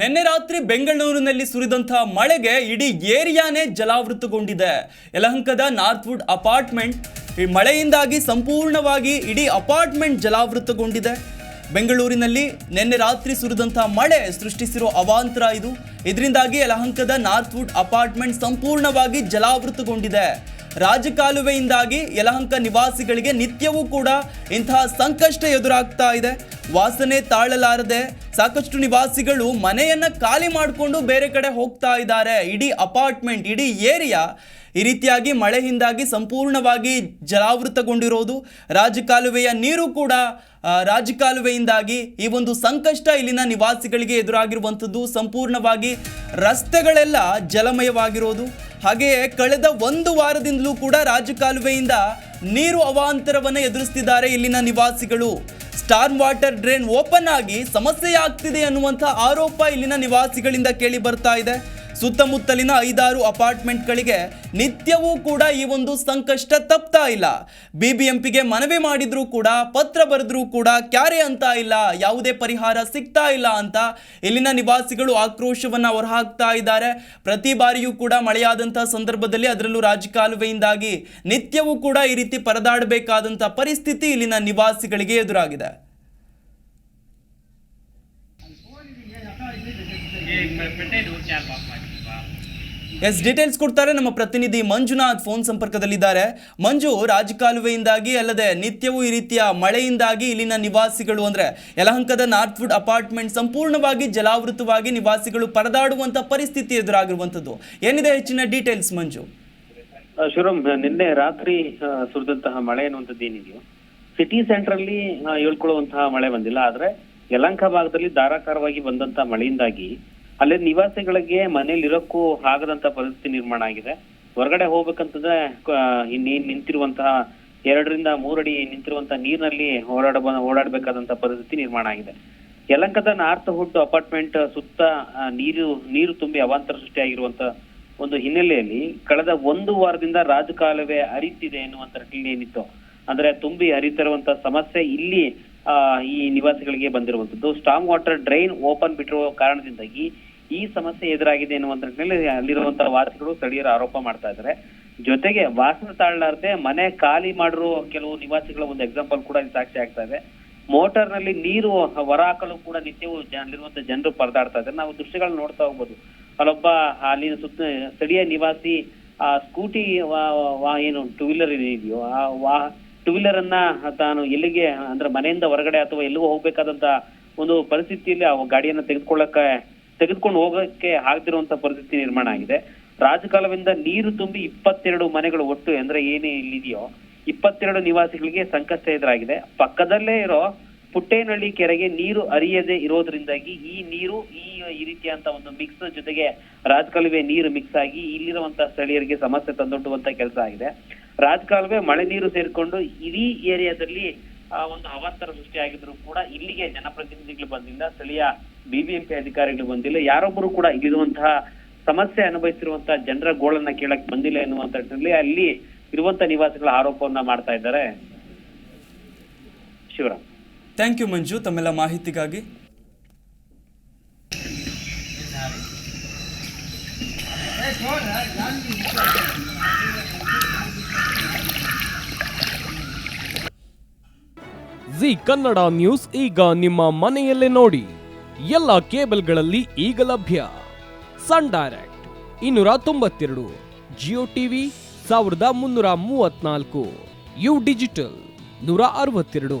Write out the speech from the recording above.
ನಿನ್ನೆ ರಾತ್ರಿ ಬೆಂಗಳೂರಿನಲ್ಲಿ ಸುರಿದಂತಹ ಮಳೆಗೆ ಇಡೀ ಏರಿಯಾನೇ ಜಲಾವೃತಗೊಂಡಿದೆ. ಯಲಹಂಕದ ನಾರ್ತ್ವುಡ್ ಅಪಾರ್ಟ್ಮೆಂಟ್ ಈ ಮಳೆಯಿಂದಾಗಿ ಸಂಪೂರ್ಣವಾಗಿ ಇಡೀ ಅಪಾರ್ಟ್ಮೆಂಟ್ ಜಲಾವೃತಗೊಂಡಿದೆ. ಬೆಂಗಳೂರಿನಲ್ಲಿ ನಿನ್ನೆ ರಾತ್ರಿ ಸುರಿದಂತಹ ಮಳೆ ಸೃಷ್ಟಿಸಿರೋ ಅವಾಂತರ ಇದು. ಇದರಿಂದಾಗಿ ಯಲಹಂಕದ ನಾರ್ತ್ವುಡ್ ಅಪಾರ್ಟ್ಮೆಂಟ್ ಸಂಪೂರ್ಣವಾಗಿ ಜಲಾವೃತಗೊಂಡಿದೆ. ರಾಜಕಾಲುವೆಯಿಂದಾಗಿ ಯಲಹಂಕ ನಿವಾಸಿಗಳಿಗೆ ನಿತ್ಯವೂ ಕೂಡ ಇಂತಹ ಸಂಕಷ್ಟ ಎದುರಾಗ್ತಾ ಇದೆ. ವಾಸನೆ ತಾಳಲಾರದೆ ಸಾಕಷ್ಟು ನಿವಾಸಿಗಳು ಮನೆಯನ್ನ ಖಾಲಿ ಮಾಡಿಕೊಂಡು ಬೇರೆ ಕಡೆ ಹೋಗ್ತಾ ಇದ್ದಾರೆ. ಇಡೀ ಅಪಾರ್ಟ್ಮೆಂಟ್, ಇಡೀ ಏರಿಯಾ ಈ ರೀತಿಯಾಗಿ ಮಳೆಯಿಂದಾಗಿ ಸಂಪೂರ್ಣವಾಗಿ ಜಲಾವೃತಗೊಂಡಿರೋದು. ರಾಜಕಾಲುವೆಯ ನೀರು ಕೂಡ ರಾಜಕಾಲುವೆಯಿಂದಾಗಿ ಈ ಒಂದು ಸಂಕಷ್ಟ ಇಲ್ಲಿನ ನಿವಾಸಿಗಳಿಗೆ ಎದುರಾಗಿರುವಂಥದ್ದು. ಸಂಪೂರ್ಣವಾಗಿ ರಸ್ತೆಗಳೆಲ್ಲ ಜಲಮಯವಾಗಿರೋದು. ಹಾಗೆಯೇ ಕಳೆದ ಒಂದು ವಾರದಿಂದಲೂ ಕೂಡ ರಾಜಕಾಲುವೆಯಿಂದ ನೀರು ಅವಾಂತರವನ್ನು ಎದುರಿಸ್ತಿದ್ದಾರೆ ಇಲ್ಲಿನ ನಿವಾಸಿಗಳು. ಸ್ಟಾರ್ ವಾಟರ್ ಡ್ರೈನ್ ಓಪನ್ ಆಗಿ ಸಮಸ್ಯೆ ಆಗ್ತಿದೆ ಅನ್ನುವಂಥ ಆರೋಪ ಇಲ್ಲಿನ ನಿವಾಸಿಗಳಿಂದ ಕೇಳಿ ಬರ್ತಾ ಇದೆ. ಸುತ್ತಮುತ್ತಲಿನ ಐದಾರು ಅಪಾರ್ಟ್ಮೆಂಟ್ಗಳಿಗೆ ನಿತ್ಯವೂ ಕೂಡ ಈ ಒಂದು ಸಂಕಷ್ಟ ತಪ್ತಾ ಇಲ್ಲ. ಬಿಬಿಎಂಪಿಗೆ ಮನವಿ ಮಾಡಿದ್ರೂ ಕೂಡ, ಪತ್ರ ಬರೆದ್ರೂ ಕೂಡ ಕ್ಯಾರೆ ಅಂತ ಇಲ್ಲ, ಯಾವುದೇ ಪರಿಹಾರ ಸಿಗ್ತಾ ಇಲ್ಲ ಅಂತ ಇಲ್ಲಿನ ನಿವಾಸಿಗಳು ಆಕ್ರೋಶವನ್ನ ಹೊರಹಾಕ್ತಾ ಇದ್ದಾರೆ. ಪ್ರತಿ ಬಾರಿಯೂ ಕೂಡ ಮಳೆಯಾದಂತಹ ಸಂದರ್ಭದಲ್ಲಿ ಅದರಲ್ಲೂ ರಾಜಕಾಲುವೆಯಿಂದಾಗಿ ನಿತ್ಯವೂ ಕೂಡ ಈ ರೀತಿ ಪರದಾಡಬೇಕಾದಂಥ ಪರಿಸ್ಥಿತಿ ಇಲ್ಲಿನ ನಿವಾಸಿಗಳಿಗೆ ಎದುರಾಗಿದೆ. ಎಸ್ ಡೀಟೇಲ್ಸ್ ಕೊಡ್ತಾರೆ ನಮ್ಮ ಪ್ರತಿನಿಧಿ ಮಂಜುನಾಥ್ ಫೋನ್ ಸಂಪರ್ಕದಲ್ಲಿದ್ದಾರೆ. ಮಂಜು, ರಾಜಕಾಲುವೆಯಿಂದಾಗಿ ಅಲ್ಲದೆ ನಿತ್ಯವೂ ಈ ರೀತಿಯ ಮಳೆಯಿಂದಾಗಿ ಇಲ್ಲಿನ ನಿವಾಸಿಗಳು ಅಂದ್ರೆ ಯಲಹಂಕದ ನಾರ್ತ್ವುಡ್ ಅಪಾರ್ಟ್ಮೆಂಟ್ ಸಂಪೂರ್ಣವಾಗಿ ಜಲಾವೃತವಾಗಿ ನಿವಾಸಿಗಳು ಪರದಾಡುವಂತ ಪರಿಸ್ಥಿತಿ ಎದುರಾಗಿರುವಂಥದ್ದು. ಏನಿದೆ ಹೆಚ್ಚಿನ ಡೀಟೇಲ್ಸ್ ಮಂಜು? ಶಿವರಾಮ್, ನಿನ್ನೆ ರಾತ್ರಿ ಸುರಿದಂತಹ ಮಳೆ ಅನ್ನುವಂಥದ್ದು ಏನಿದೆಯೋ? ಸಿಟಿ ಸೆಂಟರ್ ಅಲ್ಲಿ ಹೇಳ್ಕೊಳ್ಳುವಂತಹ ಮಳೆ ಬಂದಿಲ್ಲ, ಆದ್ರೆ ಯಲಂಕ ಭಾಗದಲ್ಲಿ ಧಾರಾಕಾರವಾಗಿ ಬಂದಂತ ಮಳೆಯಿಂದಾಗಿ ಅಲ್ಲಿ ನಿವಾಸಿಗಳಿಗೆ ಮನೇಲಿರೋಕ್ಕೂ ಆಗದಂತ ಪರಿಸ್ಥಿತಿ ನಿರ್ಮಾಣ ಆಗಿದೆ. ಹೊರಗಡೆ ಹೋಗ್ಬೇಕಂತಂದ್ರೆ ನಿಂತಿರುವಂತಹ ಎರಡರಿಂದ ಮೂರಡಿ ನಿಂತಿರುವಂತಹ ನೀರಿನಲ್ಲಿ ಓಡಾಡ ಓಡಾಡಬೇಕಾದಂತ ಪರಿಸ್ಥಿತಿ ನಿರ್ಮಾಣ ಆಗಿದೆ. ಯಲಂಕದ ನಾರ್ತ್ ಹುಡ್ ಅಪಾರ್ಟ್ಮೆಂಟ್ ಸುತ್ತ ನೀರು ನೀರು ತುಂಬಿ ಅವಾಂತರ ಸೃಷ್ಟಿಯಾಗಿರುವಂತ ಒಂದು ಹಿನ್ನೆಲೆಯಲ್ಲಿ ಕಳೆದ ಒಂದು ವಾರದಿಂದ ರಾಜಕಾಲವೇ ಅರಿತಿದೆ ಎನ್ನುವಂತ ಏನಿತ್ತು, ಅಂದ್ರೆ ತುಂಬಿ ಹರಿತಿರುವಂತ ಸಮಸ್ಯೆ ಇಲ್ಲಿ ಈ ನಿವಾಸಿಗಳಿಗೆ ಬಂದಿರುವಂತದ್ದು ಸ್ಟಾಮ್ ವಾಟರ್ ಡ್ರೈನ್ ಓಪನ್ ಬಿಟ್ಟಿರುವ ಕಾರಣದಿಂದಾಗಿ ಈ ಸಮಸ್ಯೆ ಎದುರಾಗಿದೆ ಎನ್ನುವಂತ ನಿಟ್ಟಿನಲ್ಲಿ ಅಲ್ಲಿರುವಂತಹ ವಾಸಿಗಳು ಸ್ಥಳೀಯರು ಆರೋಪ ಮಾಡ್ತಾ ಇದ್ದಾರೆ. ಜೊತೆಗೆ ವಾಸನ ತಾಳಲಾರದೆ ಮನೆ ಖಾಲಿ ಮಾಡಿರೋ ಕೆಲವು ನಿವಾಸಿಗಳ ಒಂದು ಎಕ್ಸಾಂಪಲ್ ಕೂಡ ಇಲ್ಲಿ ಸಾಕ್ಷಿ ಆಗ್ತಾ ಇದೆ. ಮೋಟಾರ್ನಲ್ಲಿ ನೀರು ಹೊರ ಹಾಕಲು ಕೂಡ ನಿತ್ಯವೂ ಅಲ್ಲಿರುವಂತಹ ಜನರು ಪರದಾಡ್ತಾ ಇದ್ದಾರೆ. ನಾವು ದೃಶ್ಯಗಳನ್ನ ನೋಡ್ತಾ ಹೋಗ್ಬೋದು. ಅಲ್ಲೊಬ್ಬ ಅಲ್ಲಿನ ಸುತ್ತ ಸ್ಥಳೀಯ ನಿವಾಸಿ, ಆ ಸ್ಕೂಟಿ ಏನು ಟೂ ವೀಲರ್ ಇದೆಯೋ, ಆ ವಾ ಟೂ ವೀಲರ್ ಅನ್ನ ತಾನು ಎಲ್ಲಿಗೆ, ಅಂದ್ರೆ ಮನೆಯಿಂದ ಹೊರಗಡೆ ಅಥವಾ ಎಲ್ಲಿಗೂ ಹೋಗ್ಬೇಕಾದಂತ ಒಂದು ಪರಿಸ್ಥಿತಿಯಲ್ಲಿ ಆ ಗಾಡಿಯನ್ನ ತೆಗೆದುಕೊಳ್ಳಕ್ಕೆ, ತೆಗೆದುಕೊಂಡು ಹೋಗಕ್ಕೆ ಆಗದಿರುವಂತ ಪರಿಸ್ಥಿತಿ ನಿರ್ಮಾಣ ಆಗಿದೆ. ರಾಜಕಾಲವಿಂದ ನೀರು ತುಂಬಿ ಇಪ್ಪತ್ತೆರಡು ಮನೆಗಳು ಒಟ್ಟು ಅಂದ್ರೆ ಏನೇ ಇಲ್ಲಿದೆಯೋ ಇಪ್ಪತ್ತೆರಡು ನಿವಾಸಿಗಳಿಗೆ ಸಂಕಷ್ಟ ಎದುರಾಗಿದೆ. ಪಕ್ಕದಲ್ಲೇ ಇರೋ ಪುಟ್ಟೇನಹಳ್ಳಿ ಕೆರೆಗೆ ನೀರು ಹರಿಯದೆ ಇರೋದ್ರಿಂದಾಗಿ ಈ ನೀರು ಈ ಈ ರೀತಿಯಂತ ಒಂದು ಮಿಕ್ಸ್ ಜೊತೆಗೆ ರಾಜಕಾಲುವೆ ನೀರು ಮಿಕ್ಸ್ ಆಗಿ ಇಲ್ಲಿರುವಂತಹ ಸ್ಥಳೀಯರಿಗೆ ಸಮಸ್ಯೆ ತಂದೊಡ್ಡುವಂತ ಕೆಲಸ ಆಗಿದೆ. ರಾಜಕಾಲುವೆ ಮಳೆ ನೀರು ಸೇರ್ಕೊಂಡು ಇಡೀ ಏರಿಯಾದಲ್ಲಿ ಒಂದು ಅವಾಂತರ ಸೃಷ್ಟಿಯಾಗಿದ್ರು ಕೂಡ ಇಲ್ಲಿಗೆ ಜನಪ್ರತಿನಿಧಿಗಳು ಬಂದಿಲ್ಲ, ಸ್ಥಳೀಯ ಬಿಬಿಎಂಪಿ ಅಧಿಕಾರಿಗಳು ಬಂದಿಲ್ಲ, ಯಾರೊಬ್ಬರು ಕೂಡ ಇಲ್ಲಿರುವಂತಹ ಸಮಸ್ಯೆ ಅನುಭವಿಸಿರುವಂತಹ ಜನರ ಗೋಳನ್ನ ಕೇಳಕ್ ಬಂದಿಲ್ಲ ಎನ್ನುವಂತ ಅಲ್ಲಿ ಇರುವಂತ ನಿವಾಸಿಗಳ ಆರೋಪವನ್ನ ಮಾಡ್ತಾ ಇದ್ದಾರೆ. ಶಿವರಾಮ್. ಥ್ಯಾಂಕ್ ಯು ಮಂಜು ತಮ್ಮೆಲ್ಲ ಮಾಹಿತಿಗಾಗಿ. ಜಿ ಕನ್ನಡ ನ್ಯೂಸ್ ಈಗ ನಿಮ್ಮ ಮನೆಯಲ್ಲೇ ನೋಡಿ. ಎಲ್ಲ ಕೇಬಲ್ಗಳಲ್ಲಿ ಈಗ ಲಭ್ಯ. ಸನ್ ಡೈರೆಕ್ಟ್ ಇನ್ನೂರ ತೊಂಬತ್ತೆರಡು ಜಿಯೋ ಟಿವಿ ಸಾವಿರದ ಮುನ್ನೂರ ಮೂವತ್ನಾಲ್ಕು ಯು ಡಿಜಿಟಲ್ ನೂರ ಅರವತ್ತೆರಡು.